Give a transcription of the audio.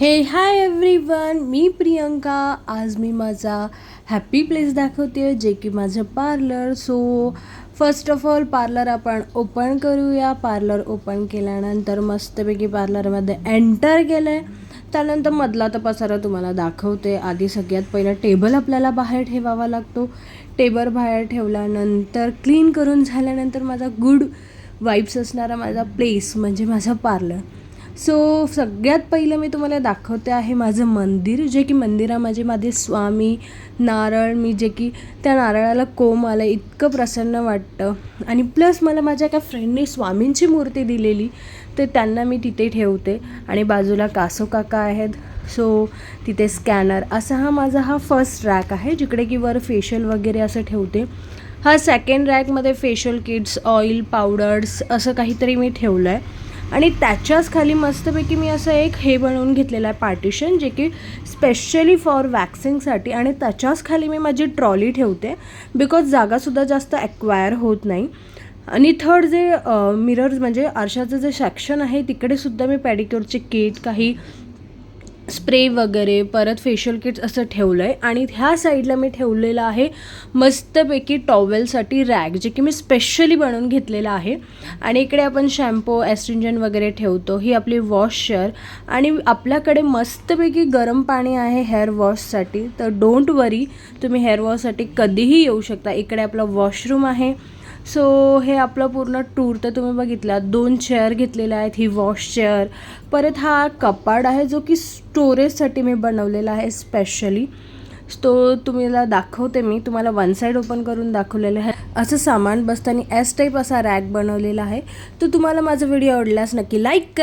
हे hi everyone मी प्रियंका. आज मी माझा हॅपी प्लेस दाखवते जे की माझं parlour so first of all parlour आपण ओपन करूया. पार्लर ओपन केल्यानंतर मस्तपैकी पार्लरमध्ये एंटर केलं आहे त्यानंतर मधला तर पसारा तुम्हाला दाखवते. आधी सगळ्यात पहिला टेबल आपल्याला बाहेर ठेवावा लागतो. टेबल बाहेर ठेवल्यानंतर क्लीन करून झाल्यानंतर माझा गुड वाईब्स असणारा माझा प्लेस म्हणजे माझं पार्लर सो सगळ्यात पहिलं मी तुम्हाला दाखवते आहे माझं मंदिर जे की मंदिरामध्ये माझे स्वामी नारळ मी जे की त्या नारळाला कोंब आलं इतकं प्रसन्न वाटतं. आणि प्लस मला माझ्या एका फ्रेंडने स्वामींची मूर्ती दिलेली तर त्यांना मी तिथे ठेवते. आणि बाजूला कासो काका आहेत सो तिथे स्कॅनर असा हा माझा हा फर्स्ट रॅक आहे जिकडे की वर फेशियल वगैरे असं ठेवते. हा सेकंड रॅकमध्ये फेशियल किट्स ऑइल पावडर्स असं काहीतरी मी ठेवलं आहे आणि त्याच्याच खाली मस्तपैकी मी असं एक हे बनवून घेतलेलं आहे पार्टिशन जे की स्पेशली फॉर वॅक्सिंगसाठी आणि त्याच्याच खाली मी माझी ट्रॉली ठेवते बिकॉज जागासुद्धा जास्त ॲक्वायर होत नाही. आणि थर्ड जे मिरर्स म्हणजे आरशाचं जे सेक्शन आहे तिकडेसुद्धा मी पॅडिक्युअरचे किट काही स्प्रे वगैरे परत फेशियल किट्स असं ठेवलं आहे आणि ह्या साईडला मी ठेवलेलं आहे मस्तपैकी टॉवेलसाठी रॅग जे की मी स्पेशली बनवून घेतलेलं आहे. आणि इकडे आपण शॅम्पू ॲस्ट्रिंजन वगैरे ठेवतो. ही आपली वॉशर आणि आपल्याकडे मस्तपैकी गरम पाणी आहे हेअर वॉशसाठी तर डोंट वरी तुम्ही हेअर वॉशसाठी कधीही येऊ शकता. इकडे आपलं वॉशरूम आहे. सो हे आपलं पूर्ण टूर तर तुम्ही बघितला. दोन चेअर घेतलेल्या आहेत. ही वॉश चेअर परत हा कपाड आहे जो की स्टोरेजसाठी मी बनवलेला आहे स्पेशली तो तुम्हाला दाखवते मी. तुम्हाला वन साईड ओपन करून दाखवलेलं आहे. असं सामान बसताना एस टाईप असा रॅक बनवलेला आहे. तर तुम्हाला माझा व्हिडिओ आवडल्यास नक्की लाईक करा.